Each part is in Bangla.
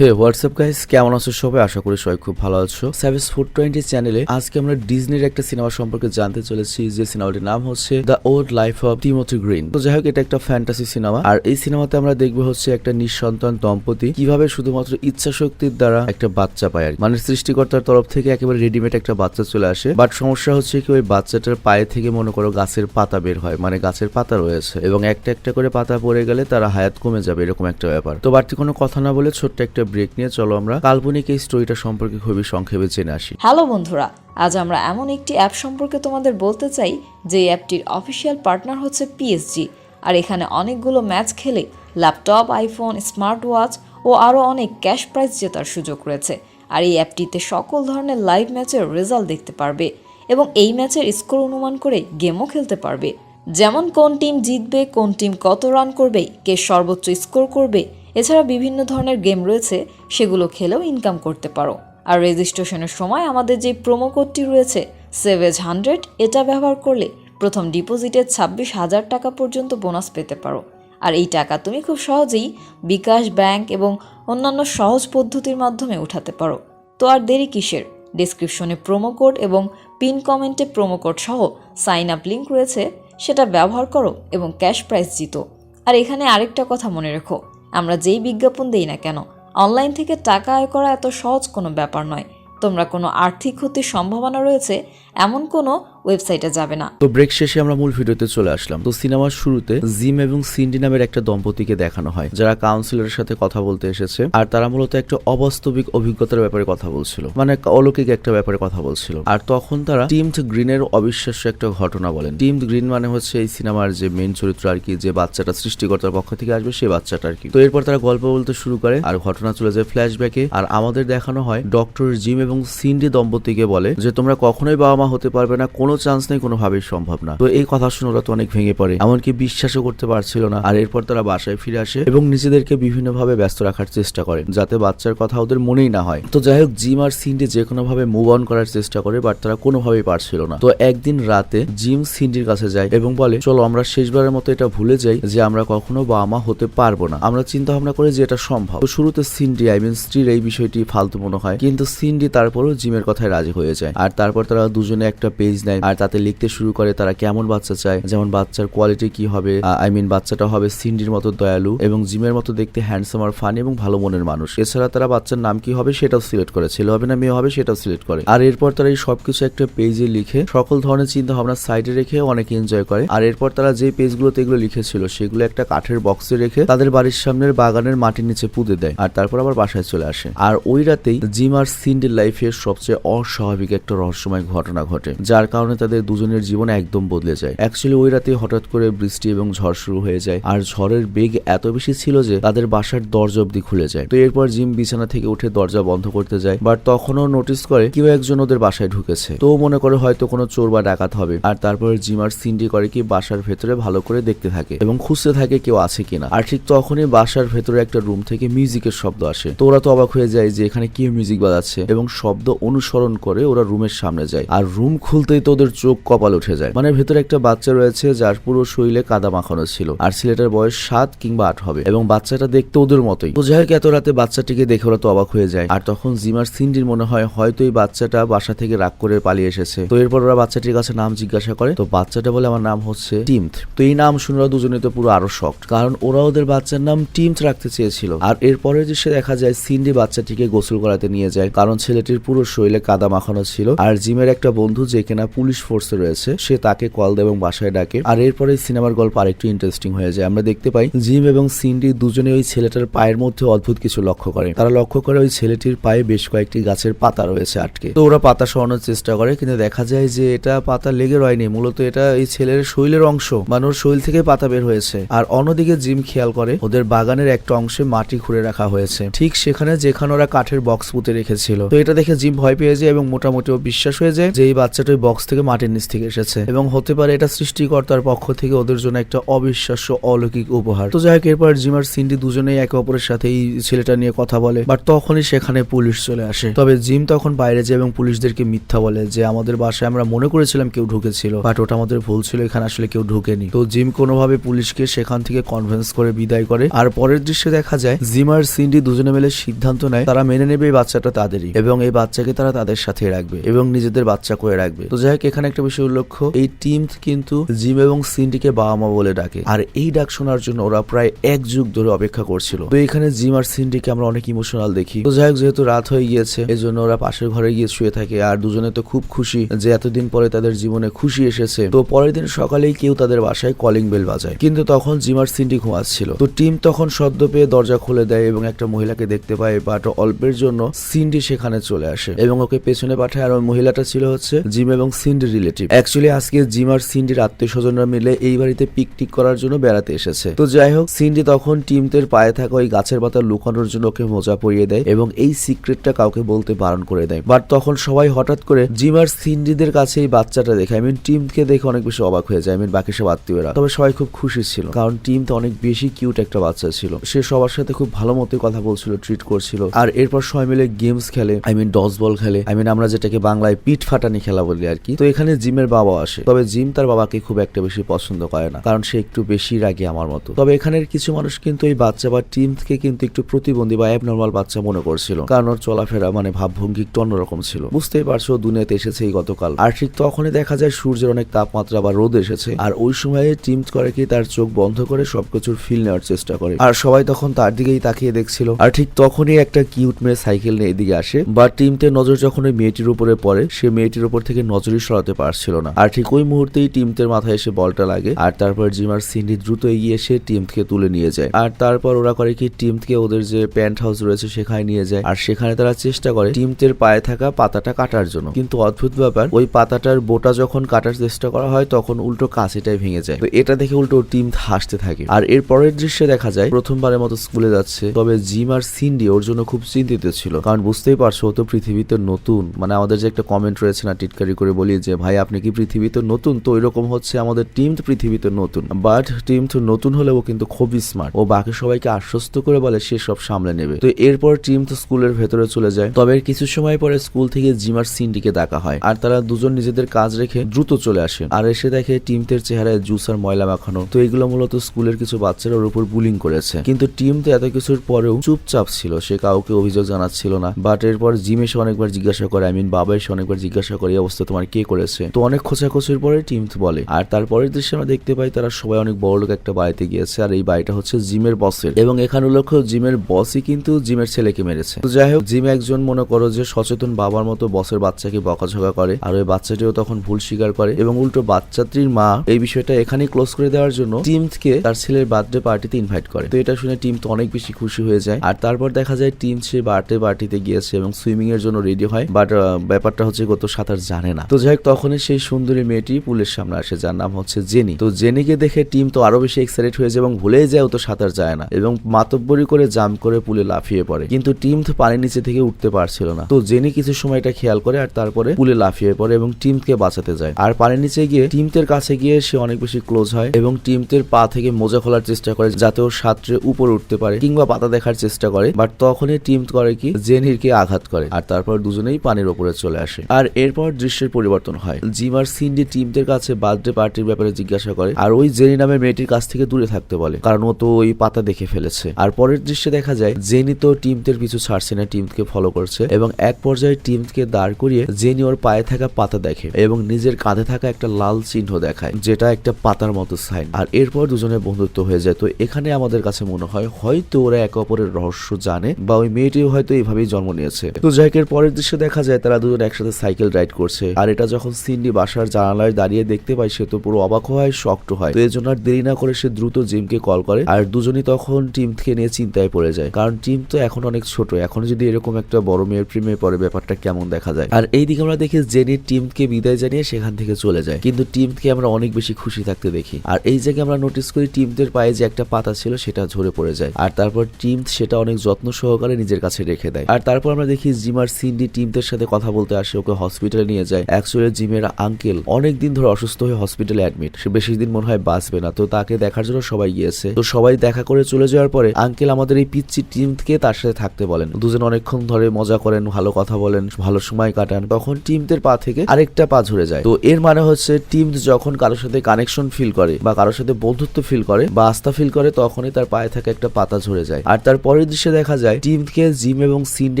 হে হোয়াটসঅ্যাপ গাইস কেমন আছো সবাই? আশা করি সবাই খুব ভালো আছো। স্যাভেজ ফুড টোয়েন্টি চ্যানেলে আজকে আমরা ডিজনির একটা সিনেমা সম্পর্কে জানতে চলেছি, যে সিনেমাটির নাম হচ্ছে the old life of Timothy Green তো যাই হোক, এটা একটা ফ্যান্টাসি সিনেমা আর এই সিনেমাতে আমরা দেখব হচ্ছে একটা নিঃসন্তান দম্পতি, কীভাবে শুধুমাত্র ইচ্ছা শক্তির দ্বারা একটা বাচ্চা পায় আর। মানে সৃষ্টিকর্তার তরফ থেকে একেবারে রেডিমেড একটা বাচ্চা চলে আসে। বাট সমস্যা হচ্ছে কি, ওই বাচ্চাটার পায়ে থেকে মনে করো গাছের পাতা বের হয় মানে গাছের পাতা রয়েছে। এবং একটা একটা করে পাতা পড়ে গেলে তারা হায়াত কমে যাবে, এরকম একটা ব্যাপার। তো বাড়তি কোনো কথা না বলে ছোট্ট একটা ব্রেক নিয়ে চলো আমরা। কাল্পনিক এই স্টোরিটা সম্পর্কে খুবই সংক্ষেপে জেনে আসি। হ্যালো বন্ধুরা, আজ আমরা এমন একটি অ্যাপ সম্পর্কে তোমাদের বলতে চাই, যে অ্যাপটির অফিসিয়াল পার্টনার হচ্ছে পিএসজি আর এখানে অনেকগুলো ম্যাচ খেলে ল্যাপটপ আইফোন স্মার্ট ওয়াচ ও আরও অনেক ক্যাশ প্রাইজ জেতার সুযোগ রয়েছে। আর এই অ্যাপটিতে সকল ধরনের লাইভ ম্যাচের রেজাল্ট দেখতে পারবে এবং এই ম্যাচের স্কোর অনুমান করে গেমও খেলতে পারবে। যেমন কোন টিম জিতবে, কোন টিম কত রান করবে, কে সর্বোচ্চ স্কোর করবে এছাড়া বিভিন্ন ধরনের গেম রয়েছে, সেগুলো খেলেও ইনকাম করতে পারো। আর রেজিস্ট্রেশনের সময় আমাদের যে প্রোমো কোডটি রয়েছে সেভেজ হান্ড্রেড এটা ব্যবহার করলে প্রথম ডিপোজিটে ছাব্বিশ হাজার টাকা পর্যন্ত বোনাস পেতে পারো। আর এই টাকা তুমি খুব সহজেই বিকাশ ব্যাংক এবং অন্যান্য সহজ পদ্ধতির মাধ্যমে উঠাতে পারো। তো আর দেরি কিসের? ডেসক্রিপশনে প্রোমো কোড এবং পিন কমেন্টে প্রোমো কোড সহ সাইন আপ লিঙ্ক রয়েছে, সেটা ব্যবহার করো এবং ক্যাশ প্রাইজ জিতো। আর এখানে আরেকটা কথা মনে রেখো আমরা যেই বিজ্ঞাপন দিই না কেন, অনলাইন থেকে টাকা আয় করা এত সহজ কোনো ব্যাপার নয়। তোমরা কোনো আর্থিক ক্ষতির সম্ভাবনা রয়েছে এমন কোনো ওয়েবসাইটে যাবে না। তো ব্রেক শেষে আমরা মূল ভিডিওতে চলে আসলাম। তো সিনেমার শুরুতে জিম এবং সিন্ডি নামের একটা দম্পতিকে দেখানো হয়, যারা কাউন্সিলরের সাথে কথা বলতে এসেছে, আর তারা মূলত একটা অবাস্তবিক অভিজ্ঞতার ব্যাপারে কথা বলছিল মানে অলৌকিক একটা ব্যাপারে কথা বলছিল। আর তখন তারা টিম গ্রিনের অবিশ্বাস্য একটা ঘটনা বলেন। টিম গ্রিন মানে হচ্ছে এই সিনেমার যে মেন চরিত্র আর কি, যে বাচ্চাটা সৃষ্টিকর্তার পক্ষ থেকে আসবে, সেই বাচ্চাটা আর কি। তো এরপর তারা গল্প বলতে শুরু করে, আর ঘটনা চলে যায় ফ্ল্যাশব্যাকে আর আমাদের দেখানো হয় ডক্টর জিম এবং সিন্ডি দম্পতিকে বলে, যে তোমরা কখনোই বাবা মা হতে পারবে না, কোনো চান্স নেই, কোনোভাবেই সম্ভব না। তো এই কথা শুনে ওরা তো অনেক ভেঙে পড়ে। এমনকি বিশ্বাসও করতে পারছিল না। আর এরপর তারা বাসায় ফিরে আসে এবং নিজেদেরকে বিভিন্নভাবে ব্যস্ত রাখার চেষ্টা করে, যাতে বাচ্চার কথা ওদের মনেই না হয়। তো যাই হোক, জিম আর সিন্ডি যে কোনো ভাবে মুভ অন করার চেষ্টা করে বাট তারা কোনোভাবেই পারছিল না। তো একদিন রাতে জিম সিন্ডির কাছে যায় এবং বলে, চলো, আমরা শেষবারের মতো এটা ভুলে যাই যে আমরা কখনো বাবা মা হতে পারব না। আমরা চিন্তা ভাবনা করি যে এটা সম্ভব। তো শুরুতে সিন্ডি আই মিন স্ত্রীর এই বিষয়টি ফালতু মনে হয়, কিন্তু সিন্ডি তারপরও জিমের কথায় রাজি হয়ে যায়। আর তারপর তারা দুজনে একটা পেজ নেয় আর তাতে লিখতে শুরু করে তারা কেমন বাচ্চা চায়। যেমন বাচ্চার কোয়ালিটি কি হবে? আই মিন বাচ্চাটা হবে সিন্ডির মতো দয়ালু এবং জিমের মতো দেখতে হ্যান্ডসাম আর ফানি এবং ভালো মনের মানুষ। এছাড়া তারা বাচ্চার নাম কি হবে সেটাও সিলেক্ট করে। ছেলে হবে না, মেয়ে হবে সেটাও সিলেক্ট করে। আর এরপর তারা এই সবকিছু একটা পেজে লিখে সকল ধরনের চিন্তা ভাবনা সাইডে রেখে অনেক এনজয় করে। আর এরপর তারা যে পেজগুলোতে এগুলো লিখেছিল সেগুলো একটা কাঠের বক্সে রেখে তাদের বাড়ির সামনের বাগানের মাটির নিচে পুঁতে দেয় আর তারপর আবার বাসায় চলে আসে। আর ওই রাতেই জিম আর সিন্ডির লাইফের সবচেয়ে অস্বাভাবিক একটা রহস্যময় ঘটনা ঘটে, যার কারণে তাদের দুজনের জীবন একদম বদলে যায়। অ্যাকচুয়ালি ওই রাতে হঠাৎ করে বৃষ্টি এবং ঝড় শুরু হয়ে যায়, আর ঝড়ের বেগ এত বেশি ছিল যে তাদের বাসার দরজা অব্দি খুলে যায়। তো এরপর জিম বিছানা থেকে উঠে দরজা বন্ধ করতে যায় বাট তখনও নোটিস করে কেউ একজন ওদের বাসায় ঢুকেছে। তো মনে করে হয়তো কোনো চোর বা ডাকাত হবে, আর তারপর জিম আর সিন্ডি করে কি বাসার ভেতরে ভালো করে দেখতে থাকে এবং খুঁজতে থাকে কেউ আছে কিনা। আর ঠিক তখনই বাসার ভেতরে একটা রুম থেকে মিউজিকের শব্দ আসে। তো ওরা তো অবাক হয়ে যায় যে এখানে কি মিউজিক বাজাচ্ছে, এবং শব্দ অনুসরণ করে ওরা রুমের সামনে যায়। আর রুম খুলতেই তো ওদের চোখ কপাল উঠে যায়। মানে ভেতরে একটা বাচ্চা রয়েছে যার পুরো শরীরে কাদা মাখানো ছিল। আর ছেলেটার বয়স সাত কিংবা আট হবে। এবং বাচ্চাটা দেখতে ওদের মতোই। তো যাই হোক, এত রাতে বাচ্চাটিকে দেখে ওরা তো অবাক হয়ে যায়। আর তখন জিমার সিন্ডির মনে হয় হয়তো এই বাচ্চাটা বাসা থেকে রাগ করে পালিয়ে এসেছে। তো এরপর ওরা বাচ্চাটির কাছে নাম জিজ্ঞাসা করে। তো বাচ্চাটা বলে, আমার নাম হচ্ছে টিমথ। তো এই নাম শুনে ওরা দুজনে তো পুরো আরও শখ কারণ ওরা ওদের বাচ্চার নাম টিমথ রাখতে চেয়েছিল। আর এরপরে যে সে দেখা যায়, সিন্ডি বাচ্চাটিকে গোসল করাতে নিয়ে যায়। কারণ ছেলেটির পুরো শরীরে কাদা মাখানো ছিল। আর জিমের একটা বন্ধু যে কিনা পুলিশ ফোর্সে রয়েছে, সে তাকে কল দেয় এবং বাসায় ডাকে। আর এরপরে সিনেমার গল্প আরেকটু ইন্টারেস্টিং হয়ে যায়। আমরা দেখতে পাই, জিম এবং সিন্ডি দুজনে ওই ছেলেটার পায়ের মধ্যে অদ্ভুত কিছু লক্ষ্য করে। তারা লক্ষ্য করে ওই ছেলেটির পায়ে বেশ কয়েকটি গাছের পাতা রয়েছে আটকে। তো ওরা পাতা সরানোর চেষ্টা করে, কিন্তু দেখা যায় যে এটা পাতা লেগে রয়নি। মূলত এটা এই ছেলের শৈলের অংশ মানে ওর শরীর থেকে পাতা বের হয়েছে। আর অন্যদিকে জিম খেয়াল করে, ওদের বাগানের একটা অংশে মাটি খুঁড়ে রাখা হয়েছে। ঠিক সেখানে যেখানে ওরা কাঠের বক্স পুঁতে রেখেছিল। তো এটা দেখে জিম ভয় পেয়ে যায় এবং মোটামুটি ও বিশ্বাস হয়ে যায় যে এই বাচ্চাটা ওই বক্স থেকে মাটির নিচ থেকে এসেছে। এবং হতে পারে এটা সৃষ্টিকর্তার পক্ষ থেকে ওদের জন্য একটা অবিশ্বাস্য অলৌকিক উপহার। তো যাই হোক এরপর জিম আর সিন্ডি দুজনেই একে অপরের সাথে এই ছেলেটা নিয়ে কথা বলে বাট তখনই সেখানে পুলিশ চলে আসে। তবে জিম তখন বাইরে যায় এবং পুলিশদেরকে মিথ্যা বলে যে, আমাদের বাসায় আমরা মনে করেছিলাম কেউ ঢুকেছিল বাট ওটা আমাদের ভুল ছিল, এখানে আসলে কেউ ঢুকেনি। তো জিম কোনোভাবে পুলিশকে সেখান থেকে কনভিন্স করে বিদায় করে। আর পরের দৃশ্যে দেখা যায়, জিম আর সিন্ডি দুজনে মিলে সিদ্ধান্ত নেয়, তারা মেনে নেবে এই বাচ্চাটা তাদেরই, এবং এই বাচ্চাকে তারা তাদের সাথে রাখবে, এবং নিজেদের বাচ্চা করে রাখবে। তো যাই হোক, এখানে একটা বিষয় উল্লেখ্য। এই টিম কিন্তু জিম এবং সিন্ডিকে বাবা মা বলে ডাকে। আর এই ডাক শোনার জন্য ওরা প্রায় এক যুগ ধরে অপেক্ষা করছিল। তো এখানে জিম আর সিন্ডিকে আমরা অনেক ইমোশনাল দেখি। তো যাই হোক, যেহেতু রাত হয়ে গিয়েছে এই জন্য ওরা পাশের ঘরে গিয়ে শুয়ে থাকে। আর দুজনে তো খুব খুশি যে এতদিন পরে তাদের জীবনে খুশি এসেছে। তো পরের দিন সকালেই কেউ তাদের বাসায় কলিং বেল বাজায়। কিন্তু তখন জিম আর সিন্ডি ঘুমাচ্ছিল। তো টিম তখন সদ্য পেয়ে দরজা খুলে দেয় এবং একটা মহিলাকে দেখতে পায়। বাট অল্পের জন্য সিন্ডি সেখানে চলে আসে এবং ওকে পেছনে পাঠায়। আর ওই মহিলাটা ছিল হচ্ছে জিম এবং সিন্ডি রিলেটিভ। অ্যাকচুয়ালি আজকে জিম আর সিন্ডির আত্মীয় স্বজনরা মিলে এই বাড়িতে পিকনিক করার জন্য বেড়াতে এসেছে। তো যাই হোক, সিন্ডি তখন টিমদের পায়ে থাকা ওই গাছের পাতা লুকানোর জন্য ওকে মোজা পরিয়ে দেয় এবং এই সিক্রেটটা কাউকে বলতে বারণ করে দেয়। বাট তখন সবাই হঠাৎ করে জিম আর সিন্ডিদের কাছে এই বাচ্চাটা দেখে আই মিন টিমকে দেখে অনেক বেশি অবাক হয়ে যায়। মিন বাকি সব আত্মীয়রা। তবে সবাই খুব খুশি ছিল, কারণ টিম তো অনেক বেশি কিউট একটা বাচ্চা ছিল। সে সবার সাথে খুব ভালো মতো কথা বলছিল ট্রিট করছিল। আর এরপর সবাই মিলে গেমস খেলে আই মিন ডস বল খেলে। আই মিন আমরা যেটাকে বাংলায় পিঠ ফাটানি খেলা বলি আর কি। তো এখানে জিমের বাবা আসে। তবে জিম তার বাবাকে খুব একটা বেশি পছন্দ করে না, কারণ সে একটু বেশি রাগে আমার মতো। তবে এখানের কিছু মানুষ কিন্তু এই বাচ্চা বা টিম থেকে কিন্তু একটু প্রতিবন্ধী বা অ্যাবনর্মাল বাচ্চা মনে করছিল। কারণ ওর চলাফেরা মানে ভাবভঙ্গি একটু অন্যরকম ছিল। বুঝতেই পারছ, দুনিয়াতে এসেছে এই গতকাল। আর ঠিক তখনই দেখা যায় সূর্যের অনেক তাপমাত্রা বা রোদ এসেছে। আর ওই সময়ে টিম করে কি তার চোখ বন্ধ করে সবকিছুর ফিল নেওয়ার চেষ্টা করে। আর সবাই তখন তার দিকেই তাকিয়ে দেখছিল। আর ঠিক তখনই একটা কিউট মেয়ে সাইকেল নিয়ে এদিকে আসে। বা টিমতে নজর যখন ওই মেয়েটির উপরে পড়ে, সে মেয়েটির উপর থেকে নজরই সরাতে পারছিল না। আর ঠিক ওই মুহূর্তেই টিমতের মাথায় এসে বলটা লাগে, আর তারপর জিম জিমার সিন্ডি দ্রুত এগিয়ে এসে টিমকে তুলে নিয়ে যায়। আর তারপর ওরা করে কি, টিমকে ওদের যে প্যান্ট হাউস রয়েছে সেখানে নিয়ে যায়, আর সেখানে তারা চেষ্টা করে টিমতের পায়ে থাকা পাতাটা কাটার জন্য। কিন্তু অদ্ভুত ব্যাপার, ওই পাতাটার বোটা যখন কাটার চেষ্টা করা হয়, তখন উল্টো কাঁচিটাই ভেঙে যায়। তো এটা দেখে উল্টো টিম হাসতে থাকে। আর এর পরের দৃশ্যে দেখা যায়, প্রথমবারের মতো স্কুলে যাচ্ছে, তবে জিম আর সিন্ডি ওর জন্য খুব চিন্তিত ছিল। কারণ বুঝতেই পারছ তো পৃথিবীতে নতুন। মানে আমাদের যে একটা কমেন্ট রয়েছে না টিটকারি করে বলি যে, ভাই, আপনি কি পৃথিবীতে নতুন? তো এরকম হচ্ছে, আমাদের টিম পৃথিবীতে নতুন বাট টিম নতুন হলেও কিন্তু খুবই স্মার্ট ও বাকি সবাইকে আশ্বস্ত করে বলে, সে সব সামলে নেবে। তো এরপর টিম তো স্কুলের ভেতরে চলে যায়। তবে কিছু সময় পরে স্কুল থেকে জিম আর সিন্ডিকে ডাকা হয়, আর তারা দুজন নিজেদের কাজ রেখে দ্রুত চলে আসে, আর এসে দেখে টিমদের চেহারায় জুস আর ময়লা মাখানো। তো এগুলো মূলত স্কুলের কিছু বাচ্চারা ওর উপর বুলিং করেছে। কিন্তু টিম তো এত কিছুর পরেও চুপচাপ ছিল, সে কাউকে অভিযোগ জানাচ্ছিল না। বাট এরপর জিম এসে অনেকবার জিজ্ঞাসা করে আই মিন বাবা এসে অনেকবার জিজ্ঞাসা করে এই অবস্থা তোমার কে করেছে? তো অনেক খোঁচাখোচির পরে টিম বলে। আর তারপরের দৃশ্যে আমরা দেখতে পাই তারা সবাই অনেক বড় লোক একটা বাড়িতে গিয়েছে, আর এই বাড়িটা হচ্ছে জিমের বসের। এবং এখানে উল্লেখ্য জিমের বসই কিন্তু জিমের ছেলেকে মেরেছে। তো যাই হোক, জিম একজন মনে করো যে সচেতন বাবার মতো বসের বাচ্চাকে বকাঝকা করে, আর ওই বাচ্চাটিও তখন ভুল স্বীকার করে এবং উল্টো বাচ্চাটির মা এই বিষয়টা এখানেই ক্লোজ করে দেওয়ার জন্য টিমকে তার ছেলের বার্থডে পার্টিতে ইনভাইট করে। তো এটা শুনে টিম তো অনেক বেশি খুশি হয়ে যায়। আর তারপর দেখা যায় টিম সে বার্থডে পার্টিতে গিয়েছে এবং সুইমিং এর জন্য রেডি হয়। বাট ব্যাপারটা হচ্ছে গত সাঁতার জানে না। তো যাই হোক তখনই সেই সুন্দরী মেয়েটি পুলের সামনে আসে, যার নাম হচ্ছে জেনি। তো জেনিকে দেখে টিম তো আরও বেশি এক্সাইটেড হয়ে যায় এবং ভুলেই যায়, ও তো সাঁতার যায় না এবং মাতব্বরি করে জাম্প করে পুলে লাফিয়ে পড়ে। কিন্তু টিম তো পানির নিচে থেকে উঠতে পারছিল না। তো জেনি কিছু সময় এটা খেয়াল করে আর তারপরে পুলে লাফিয়ে পড়ে এবং টিমকে বাঁচাতে যায়। আর পানির নিচে গিয়ে টিমতের কাছে গিয়ে সে অনেক বেশি ক্লোজ হয় এবং টিমতের পা থেকে মোজা খোলার চেষ্টা করে যাতে ও সাঁতরে উপরে উঠতে পারে কিংবা পাতা দেখার চেষ্টা করে। বাট তখনই টিম করে কি, জেনিরকে আঘাত করে। আর তারপর দুজনেই পানির ওপরে চলে আসে। আর এরপর দৃশ্যের পরিবর্তন হয়। জিম আর সিন্ডি টিমদের কাছে বার্থডে পার্টির ব্যাপারে জিজ্ঞাসা করে, আর ওই জেনি নামের মেয়েটির কাছ থেকে দূরে থাকতে বলে, কারণ ও তো ওই পাতা দেখে ফেলেছে। আর পরের দৃশ্যে দেখা যায়, জেনি তো টিমদের পিছু ছাড়ছে না, টিমকে ফলো করছে, এবং এক পর্যায়ে টিমকে দাঁড় করিয়ে জেনি ওর পায়ে থাকা পাতা দেখে, এবং নিজের কাঁধে থাকা একটা লাল চিহ্ন দেখায়, যেটা একটা পাতার মতো সাইন। আর এরপর দুজনের বন্ধুত্ব হয়ে যায়, তো এখানে আমাদের কাছে মনে হয়, হয়তো ওরা একে অপরের রহস্য জানে, বা ওই মেয়েটিও হয়তো এইভাবেই জন্ম নিয়েছে। তো জাইকের পরের দৃশ্যে দেখা যায়, তারা দুজন একসাথে সাইকেল রাইড করছে। আর এটা যখন সিন্ডি বাসার জানালায় দাঁড়িয়ে দেখতে পায়, সে তো পুরো অবাক হয়, শক্ত হয়। তো এই জন্য আর দেরি না করে সে দ্রুত জিমকে কল করে। আর দুজনই তখন টিমকে নিয়ে চিন্তায় পড়ে যায়। কারণ টিম তো এখন অনেক ছোট। এখন যদি এরকম একটা বড় মেয়ের প্রেমে পড়ে, ব্যাপারটা কেমন দেখা যায়? আর এইদিকে আমরা দেখি জেনির টিমকে বিদায় জানিয়ে সেখান থেকে চলে যায়। কিন্তু টিমকে আমরা অনেক বেশি খুশি থাকতে দেখি। আর এই জায়গায় আমরা নোটিস করি টিমদের পায়ে যে একটা পাতা ছিল, সেটা ঝরে পড়ে যায়। আর তারপর টিম সেটা অনেক যত্ন সহকারে নিজের কাছে রেখে দেয়। আর তারপর আমরা দেখি জিমার সিন্ডি টিমদের সাথে কথা বলতে আসে, ওকে হসপিটাল হসপিটালে নিয়ে যায়। অ্যাকচুয়ালি জিমের আঙ্কেল অনেক দিন ধরে অসুস্থ হয়ে হসপিটালে অ্যাডমিট সে বেশি দিন মনে হয় বাঁচবে না। তো তাকে দেখার জন্য সবাই গিয়েছে। তো সবাই দেখা করে চলে যাওয়ার পরে আঙ্কেল আমাদের এই পিচ্ছি টিমকে তার সাথে থাকতে বলেন। দুজন অনেকক্ষণ ধরে মজা করেন, ভালো কথা বলেন, ভালো সময় কাটান। তখন টিমদের পা থেকে আরেকটা পা ঝরে যায়। তো এর মানে হচ্ছে টিম যখন কারোর সাথে কানেকশন ফিল করে বা কারোর সাথে বন্ধুত্ব ফিল করে বা আস্থা ফিল করে, তখনই তার পায়ে থাকা একটা পাতা ঝরে যায়। আর তার পরের দৃশ্যে দেখা যায়, টিমকে জিম এবং সিন্ডি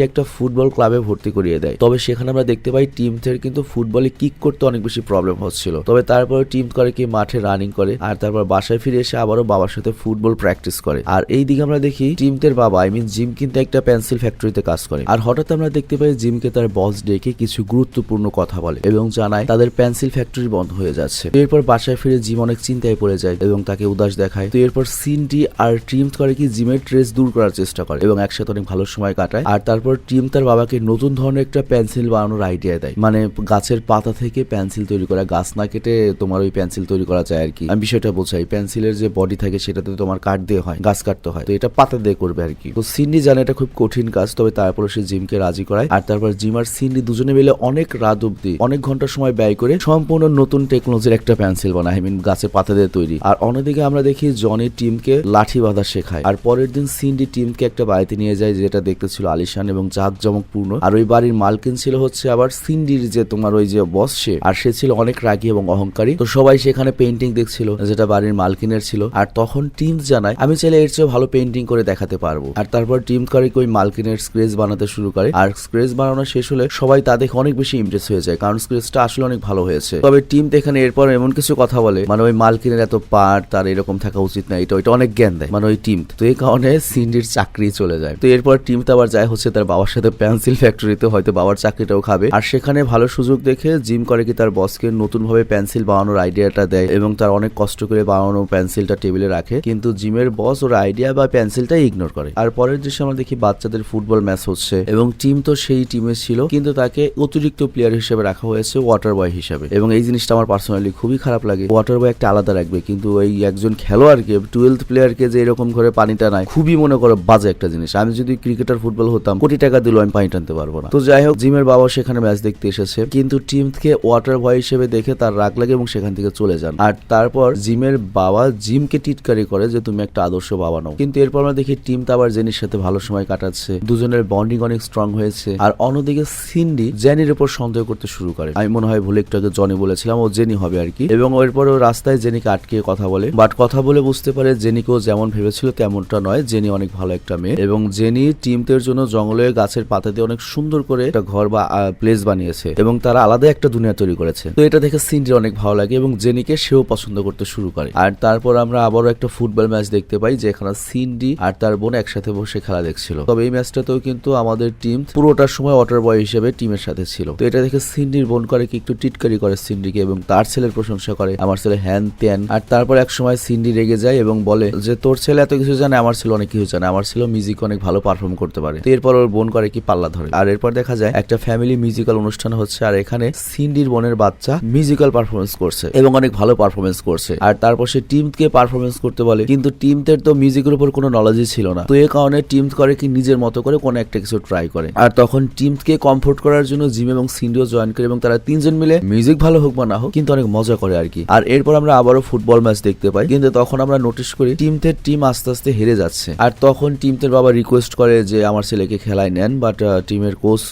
একটা ফুটবল ক্লাবে ভর্তি করিয়ে দেয়। তবে সেখানে আমরা দেখতে পাই টিম থেকে কিন্তু ফুটবলে কিক করতে অনেক বেশি প্রবলেম হচ্ছিল। তবে তারপরে টিম করে কি মাঠে রানিং করে, আর তারপর বাসায় ফিরে এসে আবারও বাবার সাথে ফুটবল প্র্যাকটিস করে। আর এই দিকে আমরা দেখি টিমদের বাবা আই মিন জিম কিন্তু একটা পেন্সিল ফ্যাক্টরিতে কাজ করে। আর হঠাৎ আমরা দেখতে পাই জিমকে তার বস ডেকে কিছু গুরুত্বপূর্ণ কথা বলে এবং জানায় তাদের পেন্সিল ফ্যাক্টরি বন্ধ হয়ে যাচ্ছে। এরপর বাসায় ফিরে জিম অনেক চিন্তায় পড়ে যায় এবং তাকে উদাস দেখায়। তো এরপর সিনটি আর টিম করে কি জিমের ট্রেস দূর করার চেষ্টা করে এবং একসাথে অনেক ভালো সময় কাটায়। আর তারপর টিম তার বাবাকে নতুন ধরনের একটা পেন্সিল বানানোর আইডিয়া দেয়। মানে গাছের পাতা থেকে পেন্সিল তৈরি করা, গাছ না কেটে তোমার ওই পেন্সিল তৈরি করা যায় আর কি। আমি বিষয়টা বোঝাই, পেন্সিলের যে বডি থাকে সেটাতে তোমার কাঠ দিয়ে হয়, গাছ কাটতে হয়। তো এটা পাতা দিয়ে করবে আর কি। তো সিন্ডি জানে এটা খুব কঠিন কাজ, তবে তারপরে সে জিমকে রাজি করায়। আর তারপর জিম আর সিন্ডি দুজনে মিলে অনেক রাত অব্দি অনেক ঘণ্টা সময় ব্যয় করে সম্পূর্ণ নতুন টেকনোলজির একটা পেন্সিল বানায় আই মিন গাছের পাতা দিয়ে তৈরি। আর অন্যদিকে আমরা দেখি জনি টিমকে লাঠি বাঁধা শেখায়। আর পরের দিন সিন্ডি টিমকে একটা বাড়িতে নিয়ে যায়, যেটা দেখতে ছিল আলিশান এবং জাঁকজমকপূর্ণ। আর ওই বাড়ির মালকিন ছিল হচ্ছে আবার সিন্ডির যে তোমার ওই যে বস সে, আর সে ছিল অনেক রাগী এবং অহংকারী। তো সবাই সেখানে পেন্টিং দেখছিল, যেটা বাড়ির মালকিনের ছিল। আর তখন টিম জানায়, আমি চাইলে এর চেয়ে ভালো পেন্টিং করে দেখাতে পারব। আর তারপর টিম করে ওই মালকিনের স্ক্রেচ বানাতে শুরু করে। আর স্ক্রেচ বানানো শেষ হলে সবাই তা দেখে অনেক বেশি ইমপ্রেস হয়ে যায়, কারণ স্ক্রেচটা আসলে অনেক ভালো হয়েছে। তবে টিম এখানে এরপর এমন কিছু কথা বলে মানে ওই মালকিনের এত পার, তার এরকম থাকা উচিত না, এটা, ওইটা অনেক জ্ঞান দেয় মানে ওই টিম। তো এই কারণে সিন্ডির চাকরি চলে যায়। তো এরপর টিম তো আবার যায় হচ্ছে তার বাবার সাথে পেন্সিল ফ্যাক্টরিতে হয়তো বাবার চাকরিটাও খাবে। আর সেখানে ভালো সুযোগ দেখে জিম করে কি তার বসকে নতুন ভাবে পেন্সিল বানানোর আইডিয়াটা দেয় এবং তার অনেক কষ্ট করে বানানো পেন্সিলটা টেবিলে রাখে, কিন্তু জিমের বস ওর আইডিয়া বা পেন্সিলটাই ইগনোর করে। আর পরের দৃশ্যে আমরা দেখি বাচ্চাদের ফুটবল ম্যাচ হচ্ছে এবং টিম তো সেই টিমে ছিল, কিন্তু তাকে অতিরিক্ত প্লেয়ার হিসেবে রাখা হয়েছে ওয়াটার বয় হিসেবে। এবং এই জিনিসটা আমার পার্সোনালি খুবই খারাপ লাগে। ওয়াটার বয় একটা আলাদা রাখবে, কিন্তু এই একজন খেলোয়াড়কে টুয়েলভ প্লেয়ারকে যে এরকম করে পানিটা টানায় খুবই মনে করো বাজে একটা জিনিস। আমি যদি ক্রিকেটার ফুটবল হতাম, কোটি টাকা দিলেও আমি পানি টানতে পারব না। তো যাই হোক, জিমের বাবা সেখানে ম্যাচ দেখতে এসেছে। কিন্তু টিমকে ওয়াটার বয় হিসেবে দেখে তার রাগ লাগে এবং সেখান থেকে চলে যান। আর তারপর জিমের বাবা জিমকে টিটকারি করে যে, তুমি একটা আদর্শ বাবা নাও। কিন্তু এরপর আমরা দেখি টিম তো আবার জেনির সাথে ভালো সময় কাটাচ্ছে। দুজনের বন্ডিং অনেক স্ট্রং হয়েছে। আর অন্যদিকে সিন্ডি জেনির উপর সন্দেহ করতে শুরু করে। আমি মনে হয় ভুলে একটু আগে জনি বলেছিলাম, ও জেনি হবে আর কি। এবং এরপর রাস্তায় জেনিকে আটকে কথা বলে। বাট কথা বলে বুঝতে পারে জেনিকেও যেমন ভেবেছিল তেমনটা নয়। জেনি অনেক ভালো একটা মেয়ে। এবং জেনি টিমদের জন্য জঙ্গলে গাছের পাতা দিয়ে অনেক সুন্দর করে একটা ঘর বা প্লেস বানিয়েছে। এবং তারা আলাদা একটা দুনিয়া তৈরি করেছে। তো এটা দেখে সিন্ডির অনেক ভালো লাগে এবং জেনিকে সেও পছন্দ করতে শুরু করে। আর তারপর আমরা আবারও একটা ফুটবল ম্যাচ দেখতে পাই, যেখানে সিন্ডি আর তার বোন একসাথে বসে খেলা দেখছিল। তবে এই ম্যাচটাতেও কিন্তু আমাদের টিম পুরোটার সময় ওয়াটার বয় হিসেবে টিমের সাথে ছিল। তো এটা দেখে সিন্ডির বোন করে কি একটু টিটকারি করে সিন্ডিকে এবং তার ছেলের প্রশংসা করে, আমার ছেলে হ্যান ত্যান। আর তারপর এক সময় সিন্ডি রেগে যায় এবং বলে যে, তোর ছেলে এত কিছু জানে, আমার ছেলে অনেক কিছু জানে। আমার ছেলে মিউজিক অনেক ভালো পারফর্ম করতে পারে। তো এরপর ওর বোন করে কি পাল্লা ধরে। আর এরপর দেখা যায় একটা ফ্যামিলি মিউজিক্যাল অনুষ্ঠান হচ্ছে, আর এখানে সিন্ডির বোনের বাচ্চা মিউজিক্যাল পারফরমেন্স করছে এবং অনেক ভালো পারফরমেন্স করছে। আর তারপর সে টিমকে পারফরমেন্স করতে বলে, কিন্তু টিমদের তো মিউজিকের উপর কোনো নলেজই ছিল না। তো এই কারণে টিম করে কি নিজের মতো করে কোনো একটা কিছু ট্রাই করে। আর তখন টিমকে কমফোর্ট করার জন্য জিম এবং সিন্ডিও জয়েন করে এবং তারা তিনজন মিলে মিউজিক ভালো হোক বা না হোক, কিন্তু অনেক মজা করে আর কি। আর এরপর আমরা আবারও ফুটবল ম্যাচ দেখতে পাই, কিন্তু তখন আমরা নোটিশ করি টিমদের টিম আস্তে আস্তে হেরে যাচ্ছে। আর তখন টিমদের বাবা রিকোয়েস্ট করে যে, আমার ছেলেকে খেলায় নেন বাট টিমের কোচ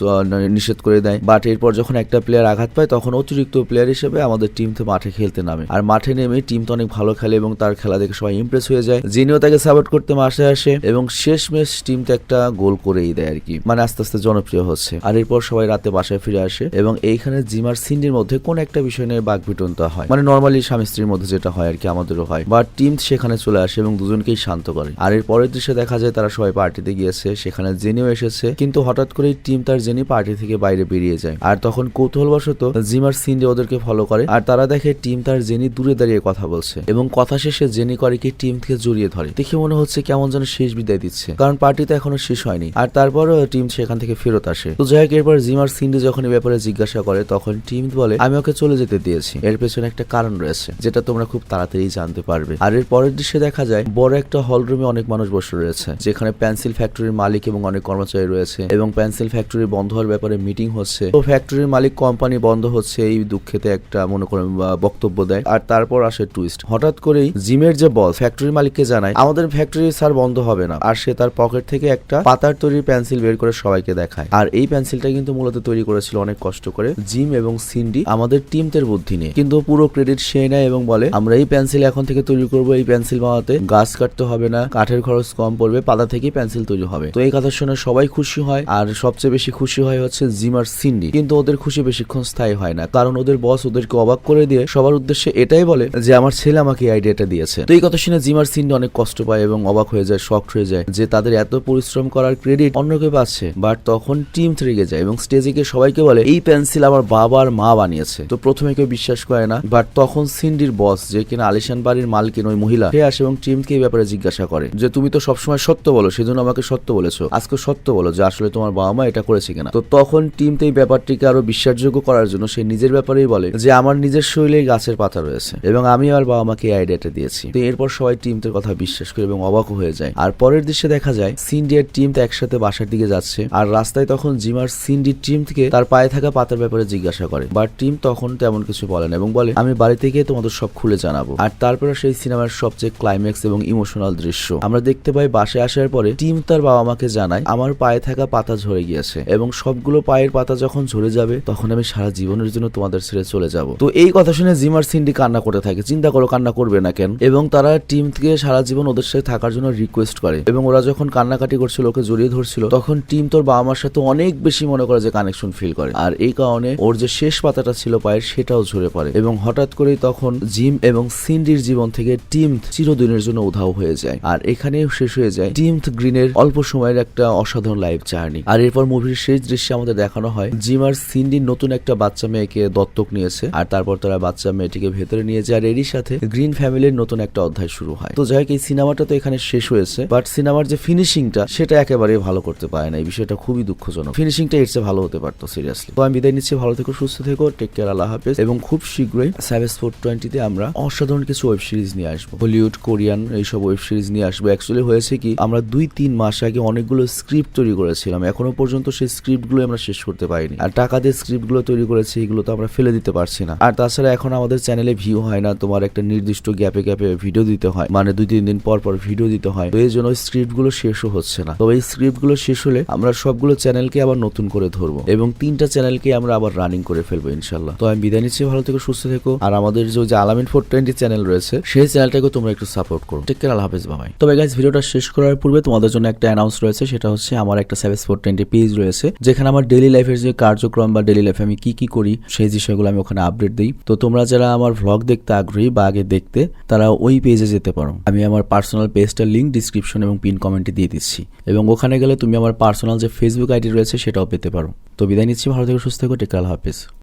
নিষেধ করে দেয়। বাট এরপর যখন একটা প্লেয়ার আঘাত পায়, তখন অতিরিক্ত প্লেয়ার হিসেবে আমাদের টিম তো মাঠে খেলতে নামে। আর মাঠে নেমে টিম তো অনেক ভালো খেলে এবং তার খেলা দেখে সবাই ইমপ্রেস হয়ে যায়। যিনিও তাকে সাপোর্ট করতে মাসে আসে এবং শেষ ম্যাচ টিম তো একটা গোল করেই দেয় আর কি। মানে আস্তে আস্তে জনপ্রিয় হচ্ছে। আর এরপর সবাই রাতে বাসায় ফিরে আসে এবং এইখানে জিম আর সিন্ডির মধ্যে কোন একটা বিষয় নিয়ে বাঘ বিটনতা হয়। মানে নর্মালি স্বামী স্ত্রীর মধ্যে যেটা হয় আর কি, আমাদেরও হয়। বা টিম সেখানে চলে আসে এবং দুজনকেই শান্ত করে। আর এর পরের দৃশ্যে দেখা যায় তারা সবাই পার্টিতে গিয়েছে, সেখানে জেনিও এসেছে। কিন্তু হঠাৎ করে টিম তার জেনে পার্টি থেকে বাইরে বেরিয়ে যায়। আর তখন কৌতূহলবশত জিমার সিন্ডি ওদেরকে ফলো করে, আর তারা দেখে টিম তার জেনি দূরে দাঁড়িয়ে কথা বলছে, এবং কথা শেষে জেনি টিম থেকে জড়িয়ে ধরে। দেখে মনে হচ্ছে কেমন যেন শেষ বিদায় দিচ্ছে, কারণ পার্টি পার্টিতে এখনও শেষ হয়নি, আর তারপরও টিম সেখান থেকে ফেরত আসে। তো যাই হোক, এরপর জিমার সিন্ডি যখন এই ব্যাপারে জিজ্ঞাসা করে, তখন টিম বলে, আমি ওকে চলে যেতে দিয়েছি। এর পেছনে একটা কারণ রয়েছে, যেটা তোমরা খুব তাড়াতাড়ি জানতে পারবে। আর এর পরের দৃশ্যে দেখা যায়, বড় একটা হল রুমে অনেক মানুষ বসে রয়েছে, যেখানে পেন্সিল ফ্যাক্টরির মালিক এবং অনেক কর্মচারী রয়েছে, এবং পেন্সিল ফ্যাক্টরি বন্ধ হওয়ার ব্যাপারে মিটিং হচ্ছে। তো ফ্যাক্টরি ফ্যাক্টরির মালিক কোম্পানি বন্ধ হচ্ছে, এই দুঃখেতে একটা মনে করেন বক্তব্য দেয়। আর তারপর আসে টুইস্ট হঠাৎ করেই জিমের যে বস ফ্যাক্টরির মালিককে জানায়, আমাদের ফ্যাক্টরি স্যার বন্ধ হবে না। আর সে তার পকেট থেকে একটা পাতার তৈরি পেন্সিল বের করে সবাইকে দেখায়। আর এই পেন্সিলটা কিন্তু মূলত তৈরি করেছিল অনেক কষ্ট করে জিম এবং সিন্ডি, আমাদের টিমদের বুদ্ধি নিয়ে। কিন্তু পুরো ক্রেডিট সে নেয় এবং বলে, আমরা এই পেন্সিল এখন থেকে তৈরি করব, এই পেন্সিল বানাতে। গাছ কাটতে হবে না, কাঠের খরচ কম পড়বে, পাতা থেকেই পেন্সিল তৈরি হবে। তো এই কথা শুনে সবাই খুশি হয়, আর সবচেয়ে বেশি খুশি হয় হচ্ছে জিম আর সিন্ডি। কিন্তু ওদের খুশি বেশিক্ষণ স্থায়ী হয় না। কারণ ওদের বস ওদেরকে অবাক করে দিয়ে সবার উদ্দেশ্যে এটাই বলে যে, আমার ছেলে আমাকে আইডিয়াটা দিয়েছে। তো এই কথা শুনে জিম আর সিন্ডি অনেক কষ্ট পায় এবং অবাক হয়ে যায় শক হয়ে যায় যে তাদের এত পরিশ্রম করার ক্রেডিট অন্য কেউ পাচ্ছে। বাট তখন টিম রেগে যায় এবং স্টেজে গিয়ে সবাইকে বলে, এই পেন্সিল আমার বাবার মা বানিয়েছে। তো প্রথমে কেউ বিশ্বাস করে না বাট তখন সিন্ডির বস যে কিনা আলিশান বাড়ির মালকিন ওই মহিলা, সে আসে এবং টিমকে এই ব্যাপারে জিজ্ঞাসা করে যে, তুমি তো সবসময় সত্য বলো, সেজন্য আমাকে সত্য বলেছ। আজকে সত্য বলো যে, আসলে তোমার বাবা মা এটা করেছে কিনা? তো তখন টিম এই ব্যাপারটিকে আরও বিশ্বাসযোগ্য করার জন্য সে নিজের ব্যাপারেই বলে যে আমার নিজের শৈলে গাছের পাতা রয়েছে এবং আমি আমার বাবা মাকে এই আইডিয়াটা দিয়েছি। তো এরপর সবাই টিমদের কথা বিশ্বাস করে এবং অবাক হয়ে যায়। আর পরের দৃশ্যে দেখা যায় সিন্ডিয়ার টিম তো একসাথে বাসার দিকে যাচ্ছে আর রাস্তায় তখন জিমার সিন্ডির টিম থেকে তার পায়ে থাকা পাতার ব্যাপারে জিজ্ঞাসা করে। বাট টিম তখন তেমন কিছু বলেন এবং বলে, আমি বাড়িতে গিয়ে তোমাদের সব খুলে জানাব। আর তারপরে সেই সিনেমার সবচেয়ে ক্লাইম্যাক্স এবং ইমোশনাল দৃশ্য। আমরা দেখতে পাই বাসায় আসার পরে টিম তার বাবা মাকে জানায়, আমার পায়ে থাকা পাতা ঝরে গিয়েছে। এবং সবগুলো পায়ের পাতা যখন ঝরে যাবে, তখন আমি সারা জীবনের জন্য তোমাদের ছেড়ে চলে যাব। তো এই কথা শুনে জিমার সিন্ডি কান্না করতে থাকে। চিন্তা করো, কান্না করবে না কেন? এবং তারা টিম থেকে সারা জীবন ওদের সাথে থাকার জন্য রিকোয়েস্ট করে। এবং ওরা যখন কান্নাকাটি করছিল, ওকে জড়িয়ে ধরছিল, তখন টিম তোর বাবা মার সাথে অনেক বেশি মনে করে যে কানেকশন ফিল করে। আর এই কারণে ওর যে শেষ পাতাটা ছিল পায়ের, সেটাও ঝরে পড়ে। এবং হঠাৎ করেই তখন জিম এবং সিন্ডির জীবন থেকে টিম চিরদিনের জন্য উধাও হয়ে যায়। আর এখানেও শেষ হয়ে যায় টিম গ্রিনের অল্প সময়ের একটা অসাধারণ লাইফ জার্নি আর এরপর মুভির শেষ দৃশ্যে আমাদের দেখানো হয় জিম আর সিন্ডির নতুন একটা বাচ্চা মেয়েকে দত্তক নিয়েছে, আর তারপর তারা বাচ্চা মেয়েটিকে ভেতরে নিয়ে যায়, আর এরই সাথে গ্রিন ফ্যামিলির নতুন একটা অধ্যায় শুরু হয়। তো যাই হোক, এই সিনেমাটা তো এখানে শেষ হয়েছে, বাট সিনেমার যে ফিনিশিংটা, সেটা একেবারে ভালো করতে পারে না। এই বিষয়টা খুবই দুঃখজনক। ফিনিশিংটা এর চেয়ে ভালো হতে পারতো সিরিয়াসলি তো আমি বিদায় নিচ্ছি, ভালো থেকো, সুস্থ থেকো টেক কেয়ার আল্লাহ হাফেজ। এবং খুব শীঘ্রই সেভেস ফোর টোয়েন্টিতে আমরা অসাধারণ কিছু ওয়েব সিরিজ নিয়ে আসব। হলিউড কোরিয়ান এইসব ওয়েব সিরিজ নিয়ে আসব। অ্যাকচুয়ালি হয়েছে কি, আমরা দুই তিন মাস আগে অনেকগুলো স্ক্রিপ্ট তৈরি করেছিলাম। এখনও পর্যন্ত সেই স্ক্রিপ্টগুলো আমরা শেষ করতে পারিনি। আর টাকা দিয়ে স্ক্রিপ্টগুলো তৈরি করেছি, এগুলো তো আমরা ফেলে দিতে পারছি না। আর তাছাড়া এখন আমাদের চ্যানেলে ভিউ হয় না, তোমার একটা নির্দিষ্ট গ্যাপে গ্যাপে ভিডিও দিতে হয়। মানে দুই, তিন দিন পর পর ভিডিও দিতে হয়। তো এই জন্য স্ক্রিপ্টগুলো শেষও হচ্ছে না। তো এই স্ক্রিপ্টগুলো শেষ হলে আমরা সবগুলো চ্যানেলকে আবার নতুন করে ধরবো। এবং তিনটা চ্যানেলকে আমরা আবার রানিং করে ফেলব ইনশাল্লাহ তো আমি বিদায় নিচ্ছি, ভালো থেকে, সুস্থ থেকো। আর আমাদের যে আলামিন ফোর টোয়েন্টি চ্যানেল রয়েছে, সেই চ্যানেলটাকে তোমরা একটু সাপোর্ট করো। টেক কেয়ার, আল্লাহ হাফেজ, বাবাই। তবে গাইজ ভিডিওটা শেষ করার পূর্বে তোমাদের জন্য একটা অ্যানাউন্স রয়েছে, সেটা হচ্ছে আমার একটা সেভেস ফোর টোয়েন্টি পেজ রয়েছে, যেখানে আমার ডেলি লাইফের যে কার্যক্রম বা ডেলি লাইফে আমি কি কি করি, সেই বিষয়গুলো আমি ওখানে আপডেট দিই। তো তোমরা যারা আমার ভ্লগ দেখতে আগ্রহী বা আগে দেখতে, তারা ওই পেজে যেতে পারো। আমি আমার পার্সোনাল পেজটার লিঙ্ক ডিসক্রিপশন এবং পিন কমেন্টে দিয়ে দিচ্ছি। এবং ওখানে গেলে তুমি আমার পার্সোনাল যে ফেসবুক আইডি রয়েছে, সেটাও পেতে পারো। তো বিদায় নিচ্ছি, ভালো থেকে, সুস্থ থেকে টেকাল হাফেজ।